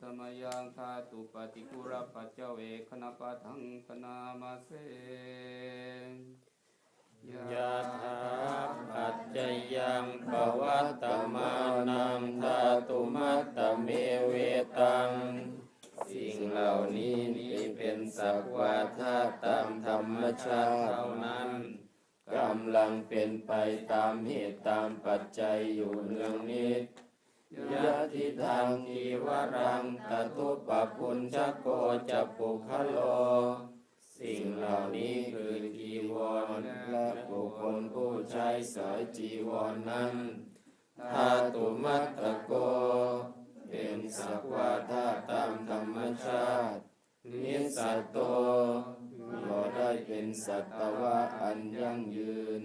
ตมยังธาตุปฏิกุรปัจเจเวคณปะทังคณามาเสยะถาปัจจยังปวัตตมานังธาตุมัตตเมเวตัง สิ่งเหล่านี้นี้เป็นสักว่าธาตุตามธรรมชาติเท่านั้นกำลังเป็นไปตามเหตุตามปัจจัยอยู่เนืองนิด ทางทีวรังตทุปปปุญชโกจะปุคโล สิ่งเหล่านี้คือจีวรและบุคคลผู้ใช้สอยจีวรนนั้นธาตุมัตตโก เป็นสักว่าธาตามธรรมชาตินิสัตโตก็ได้เป็นสัตวะอันยั่งยืน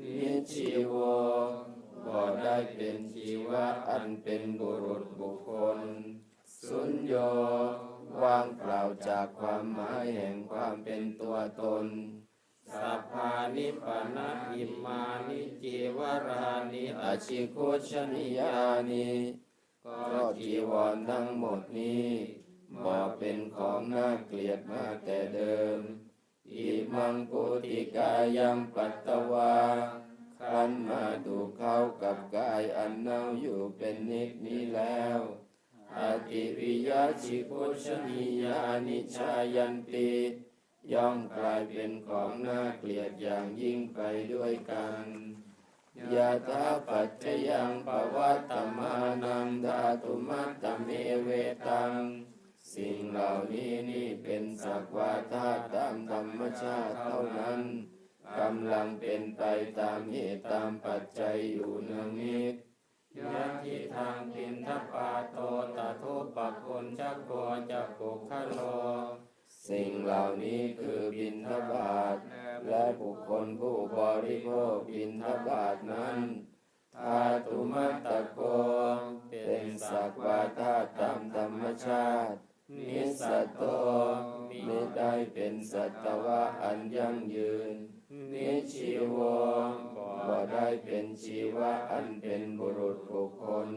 นิชีโว ก็ได้เป็นชีวะอันเป็นบุรุษบุคคล สุญโยว่างเปล่าจากความหมายแห่งความเป็นตัวตนสัพพานิปนะอิมานิจีวรานิอาชิโคชนิยานิก็จีวรทั้งหมดนี้บ่เป็นของน่าเกลียดมาแต่เดิมอิมังปุติกายังปัตตวา คันมาดูเข้ากับกายอันเน่าอยู่เป็นนิดนี้แล้วอติวิยาชิพุชนียานิชายันติย่อมกลายเป็นของน่าเกลียดอย่างยิ่งไปด้วยกันยาตาปัจจยังปวัตตมานังธาตุมัตตเมเวตัง สิ่งเหล่านี้นี่เป็นสักว่าธาตุตามธรรมชาติเท่านั้น กำลังเป็นไปตามเหตุตามปัจจัยอยู่เนืองนิดยะทิทางปินทปาโตตทุปปปุญชโกจะปุคโล สิ่งเหล่านี้คือบินทบาท และบุคคลผู้บริโภคบินทบาทนั้นธาตุมัตตโก เป็นสักวาธาตามธรรมชาติ นิสสตโตไม่ได้เป็นสัตวะอันยั่งยืน ชีวะอันเป็นบุรุษบุคคล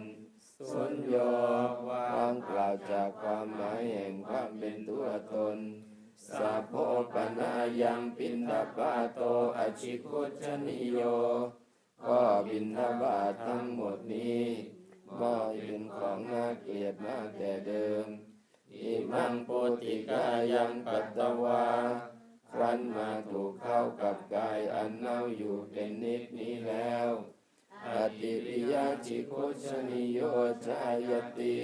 สุญโยว่างเปล่าจากความหมายแห่งความเป็นตัวตนสัพโพปนายังปินดาปาโตอชิคุชนิโย มาถูกเข้ากับกายอันเน่าอยู่เป็นนิดนี้แล้วอติริยาจิโคชนิโยชายติ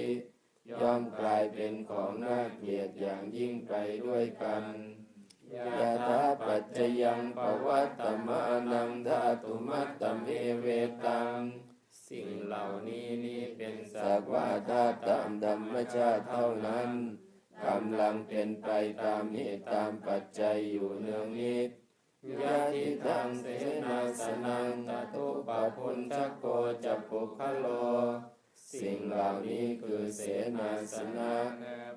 ย่อมกลายเป็นของน่าเกลียดอย่างยิ่งไปด้วยกันยาธาปัจจยังปวัตตมานังธาตุมัตตเมเวตัง สิ่งเหล่านี้นี่เป็นสักว่าธาตุตามธรรมชาติเท่านั้น กำลังเป็นไปตามเหตุตามปัจจัยอยู่เนืองนิดยะทิทังเสนาสนังตตุปะพุนชโกจะปุคโล สิ่งเหล่านี้คือเสนาสนะ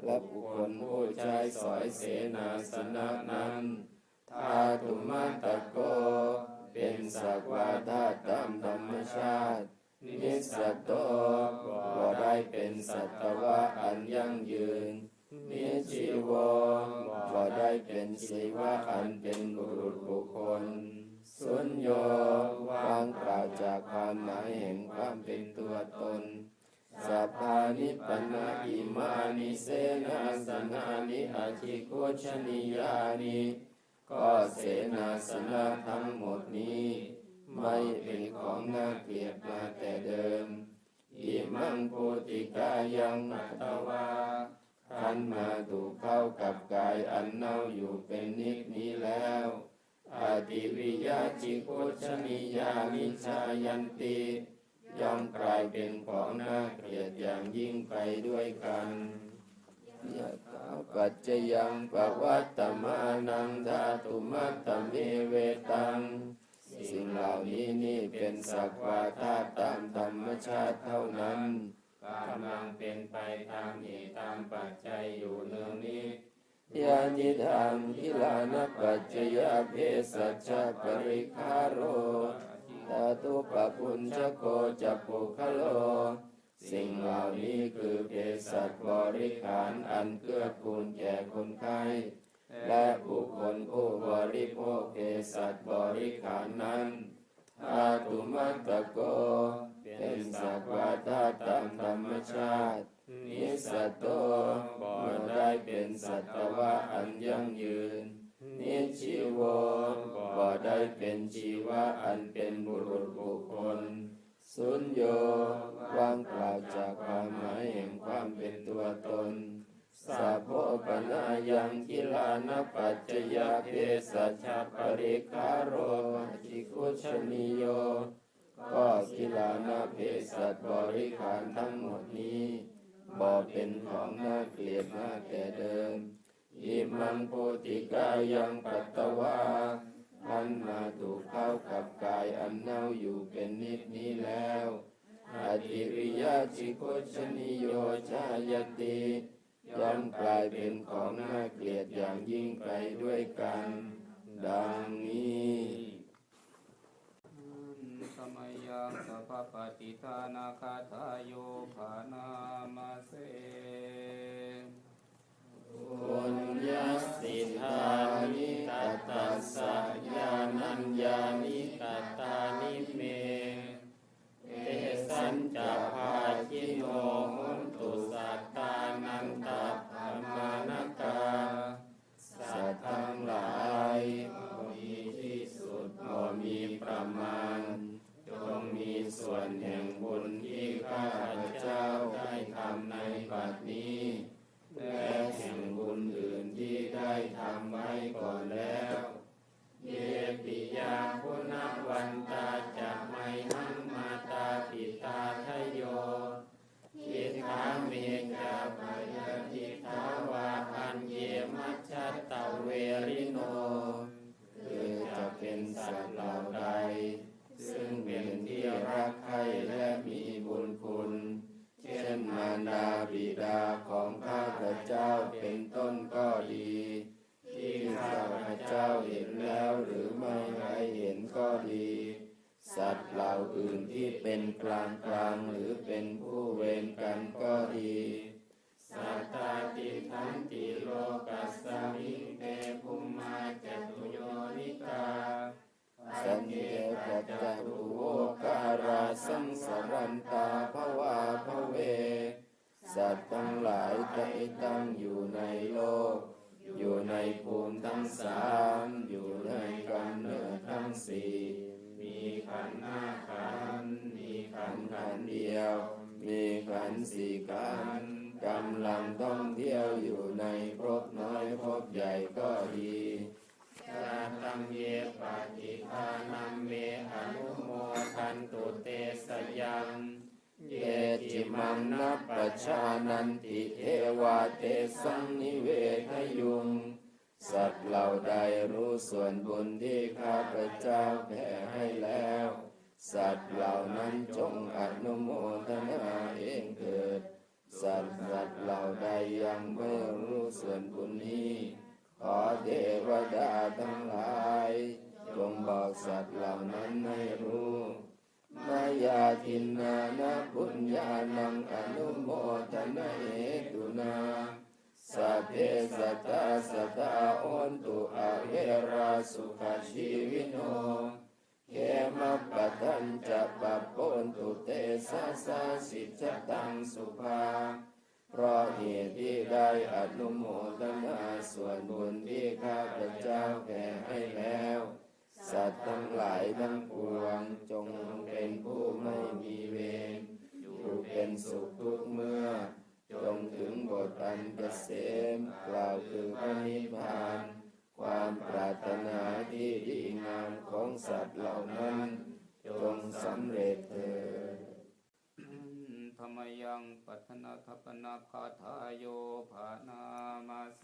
และบุคคลผู้ใช้สอยเสนาสนะนั้นธาตุมัตตโก เป็นสักว่าธาตุตามธรรมชาติ นิสสตโตก็ได้เป็นสัตวะอันยั่งยืน นิชีโวก็ได้เป็นชีวะอันเป็นบุรุษบุคคล สุญโยว่างเปล่าจากความหมายแห่งความเป็นตัวตนสัพพานิปนาอิมานิเสนาสนานิอาชิโกชนิยานิก็เสนาสนะทั้งหมดนี้ ไม่เป็นของน่าเกลียดมาแต่เดิมอิมังโพติกายังมัตวา ขันมาถูกเข้ากับกายอันเน่าอยู่เป็นนิดนี้แล้วอาติวิยาจิโกชนิยานิชายันติย่อมกลายเป็นของน่าเกลียดอย่างยิ่งไปด้วยกันยะถาปัจจยังปวัตตมานังธาตุมัตตเมเวตัง สิ่งเหล่านี้นี่เป็นสักวาธาตุตามธรรมชาติเท่านั้น กำลังเป็นไปตามเหตุตามปัจจัยอยู่เนืองนี้ยานิทางทิลานปัจจยเพสัชปริคาโรตาตุปปุญชโกจะปุคโล สิ่งเหล่านี้คือเพสัตว์บริขารอันเกื้อกูลแก่คนไข้และบุคคลผู้บริโภคเภสัชบริขารนั้นอาตุมัตตะโกเป็นสักวาธาตามธรรมชาตินิสัตโตบ่ได้เป็นสัตวะอันยั่งยืน นิชิโวบ่ได้เป็นชีวะอันเป็นบุรุษบุคคล สุญโยว่างเปล่าจากความหมายแห่งความเป็นตัวตนสัพโพปนายังกิลานปัจจยาเภสัชปริคารโรจิคุชนิโย ก็กิลานาเภสัชบริขารทั้งหมดนี้บ่เป็นของน่าเกลียดน่าแก่เดิมอิมังโพติกายังปัตตวาพันมาถูกเข้ากับกายอันเน่าอยู่เป็นนิดนี้แล้วอธิริยาจิโกชนิโยชายติย่อมกลายเป็นของน่าเกลียดอย่างยิ่งไปด้วยกัน ดังนี้ ยังสัพพปฏิทานาคาทายโยภานามาเสปุญญาสิทธานิตัตตัสสะญาณัญญานิตัตตานิเมเตสัญจะภา ส่วนแห่งบุญที่ข้าพเจ้าได้ทำในบัดนี้ และแห่งบุญอื่นที่ได้ทำไว้ก่อนแล้วเยปิยาคุณวันตาจะไม่หังมาตาปิตาทะโยทิทาเมกาปยทิทาวาอันเยมัชชตเวริโนคือจะเป็นสัตว์เหล่าใด ซึ่งเป็นที่รักใคร่และมีบุญคุณ เช่นมารดาบิดาของข้าพเจ้าเป็นต้นก็ดี ที่ข้าพเจ้าเห็นแล้วหรือไม่ได้เห็นก็ดี สัตว์เหล่าอื่นที่เป็นกลางกลางหรือเป็นผู้เวรกันก็ดีสัตตาติทันติโลกัสสมิงเตภุมมาจตุโยนิก รันตาภวาภเว สัตว์ทั้งหลายได้ตั้งอยู่ในโลก อยู่ในภูมิทั้งสาม อยู่ในกำเนิดทั้งสี่มีขันธ์ห้าขันธ์มีขันธ์ขันธ์เดียว มีขันธ์สี่ขันธ์กำลังท่องเที่ยวอยู่ในภพน้อยภพใหญ่ก็ดี มังนัปปชานันติเทวาเตสังนิเวทยุง สัตว์เหล่าใดรู้ส่วนบุญที่ข้าพเจ้าแผ่ให้แล้ว สัตว์เหล่านั้นจงอนุโมทนาเองเถิด สัตว์สัตว์เหล่าใดยังไม่รู้ส่วนบุญนี้ขอเทวดาทั้งหลายจงบอกสัตว์เหล่านั้นให้รู้ ยาทินนานาปุญญานังอนุโมทนาเหตุนาสัพเพสัตตาสัตตาอนตุอาเวราสุขชีวิโนเขมปะทันจะปะปนตุเตสะสะสิจตังสุภาเพราะเหตุที่ได้อนุโมทนาส่วนบุญที่ข้าพเจ้าแผ่ให้แล้ว สัตว์ทั้งหลายทั้งปวง จงเป็นผู้ไม่มีเวรอยู่เป็นสุขทุกเมื่อ จงถึงบทอันเกษมกล่าวคือพระนิพพาน ความปรารถนาที่ดีงามของสัตว์เหล่านั้น จงสำเร็จเถิดธรรมยังปัทนาคปนาคาทายโยภานามาเส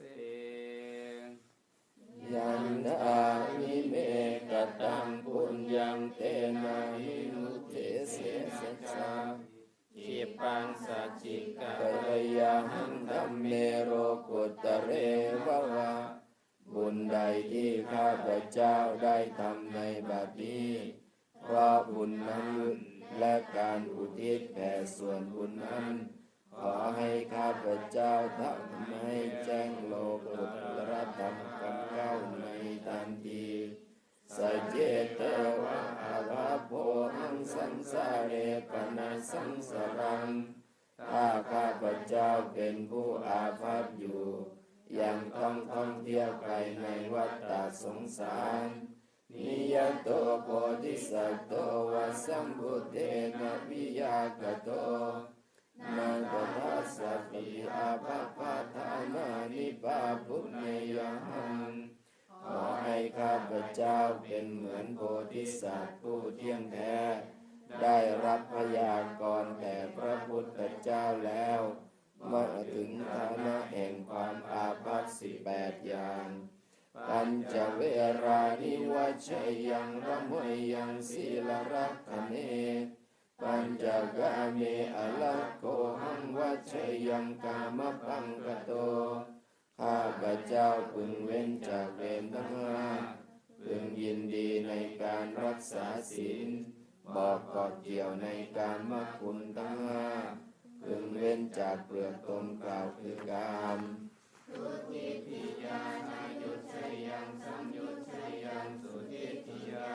ยันดา เตนาหินุเตเสสะจาอิปังสัจจิกะกะยาหังธัมเมโรกุตเรวะวะบุญใดที่ข้าพเจ้าได้ทำในบัดนี้เพราะบุญนั้นและการอุทิศแผ่ส่วนบุญนั้นขอให้ข้าพเจ้าทำให้แจ้งโลกุตรธรรมกัน สจเจเตวะอาภาโพหังสังสาเรปนาสังสารังถ้าข้าพเจ้าเป็นผู้อาภัพอยู่ ยังต้องท่องเที่ยวไปในวัฏฏสงสารนิยโตโพธิสัตว์โตวัสัมพุเทนะวิยากโตนังกทัสสะปิอาภาพ เจ้าเป็นเหมือนโพธิสัตว์ผู้เที่ยงแท้ ได้รับพยากรณ์แต่พระพุทธเจ้าแล้วเมื่อถึงฐานะแห่งความอาภัพสิบแปดอย่างปัญจเวรานิวัชยังระมวยยังศีลรักขเนปัญจกาเมอลักโกหังวัชยังกามปังกโตข้าพเจ้าพึงเว้นจากเวรทั้งห้า พึงยินดีในการรักษาศีลบอกกอดเกี่ยวในการมาคุณตั้งห้าพึงเว้นจากเปลือกตมกล่าวคือกามทุติทิยานายุชยังสัมยุชยังสุทิทิยา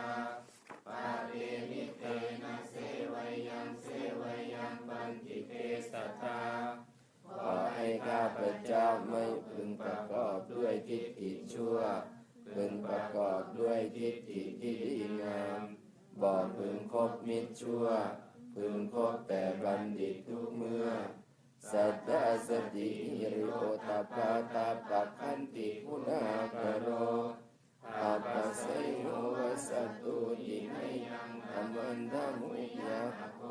ปาเรมิเตนะเสวยังเสวยังปันติเตสัทธาขอให้ข้าพเจ้าไม่พึงประกอบด้วยทิฏฐิชั่ว พึงประกอบด้วยทิฏฐิที่ดีงามบอกพึงคบมิตรชั่ว พึงคบแต่บัณฑิตทุกเมื่อ สัตตสติหิริโอตปปาตาปัคันติพุนาคโรอาปัสสยโนวัสตุติให้ยังอมันทมุยาโก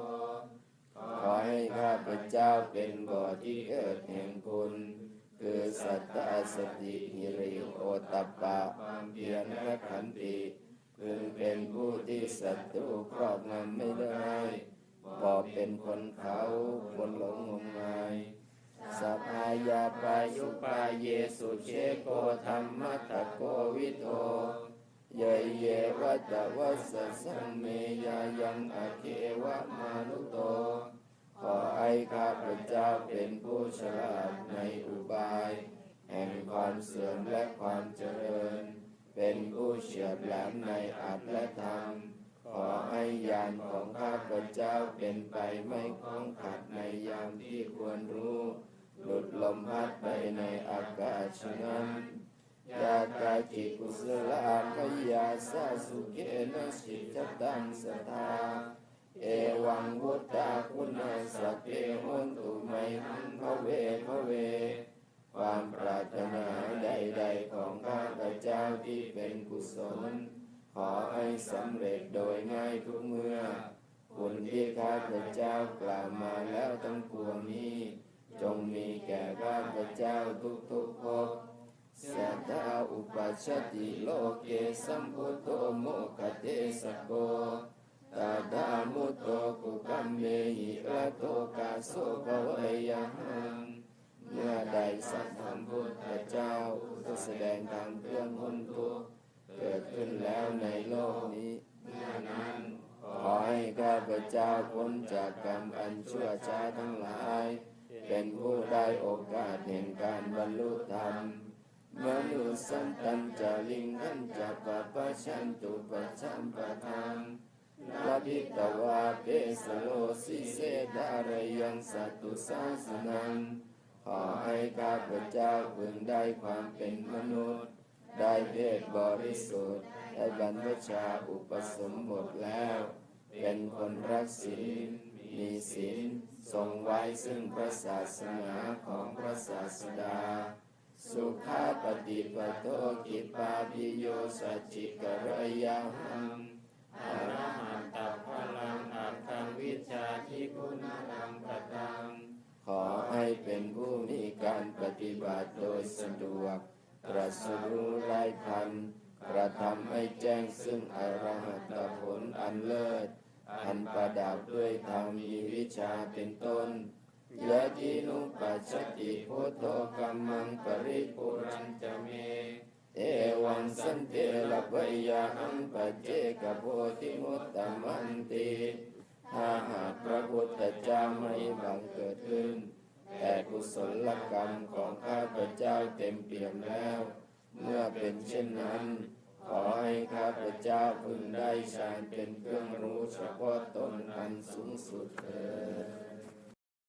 ขอให้ข้าพเจ้าเป็นบ่อที่เกิด คือสัตตาสติหิริโอตตปปะความเพียรและขันติพึงเป็นผู้ที่ศัตรูครอบงำไม่ได้บ่เป็นคนเขาคนหลงงมงายสัพายาปายุปาเยสุเชโกธรรมะตะโกวิโตเยเยวะตวัสสะสัมเมยายังอเควะมานุโต ขอให้ข้าพเจ้าเป็นผู้ฉลาดในอุบาย แห่งความเสื่อมและความเจริญ เป็นผู้เฉียบแหลมในอัตและธรรม ขอให้ญาณของข้าพเจ้าเป็นไปไม่คล้องขัดในยามที่ควรรู้หลุดลมพัดไปในอากาศฉะนั้นยากาจิกุสลามยาสาสุเกนะสิจตังสทา เอวังวุตตาคุณาสพเพหนตุไมหังพระเวพระเว ความปรารถนาใดๆของข้าพเจ้าที่เป็นกุศล ขอให้สำเร็จโดยง่ายทุกเมื่อคุณที่ข้าพเจ้ากล่าวมาแล้วทั้งปวงนี้ จงมีแก่ข้าพเจ้าทุกๆภพสัทธาอุปัชชติโลเกสัมพุทโธโมคเตสโก ตาดามุตโตกุกัมเมหิระโตกาโสภวยัง เมื่อใดสัมพัมพุทธเจ้าก็แสดงธรรมเพื่อพ้นทุกข์เกิดขึ้นแล้วในโลกนี้เมื่อนั้นขอให้ข้าพเจ้าพ้นจากกรรมอันชั่วช้าทั้งหลาย เป็นผู้ได้โอกาสแห่งการบรรลุธรรมมนุสันตันจะลิงขันจะปะปะชันตุปะชัมปะทัง ลาภิตวาเปสโลสิเสดารยังสัตตุสาสนังขอให้ข้าพเจ้าพึงได้ความเป็นมนุษย์ ได้เพศบริสุทธิ์ได้บรรพชาอุปสมบทแล้ว เป็นคนรักศีลมีศีลทรงไว้ซึ่งพระศาสนาของพระศาสดา สุขาปฏิปโตกิปาปิโยสัจจิกรยัง อรหันตพลังอัตถังวิชาทิคุณังปะตัง ขอให้เป็นผู้มีการปฏิบัติโดยสะดวก ตรัสรู้ไร้พัน กระทำให้แจ้งซึ่งอรหัตผลอันเลิศ อันประดับด้วยธรรมมีวิชาเป็นต้นยะทินุปัจจติพุทโธกัมมังปริปุรันจะเม เอวังสันเทระปยาหังปัจเจกโพธิมุตตมันติถ้าหากพระพุทธเจ้าไม่บังเกิดขึ้น แต่กุศลกรรมของข้าพเจ้าเต็มเปี่ยมแล้ว เมื่อเป็นเช่นนั้น ขอให้ข้าพเจ้าพึงได้ฌานเป็นเครื่องรู้เฉพาะตนอันสูงสุดเถิด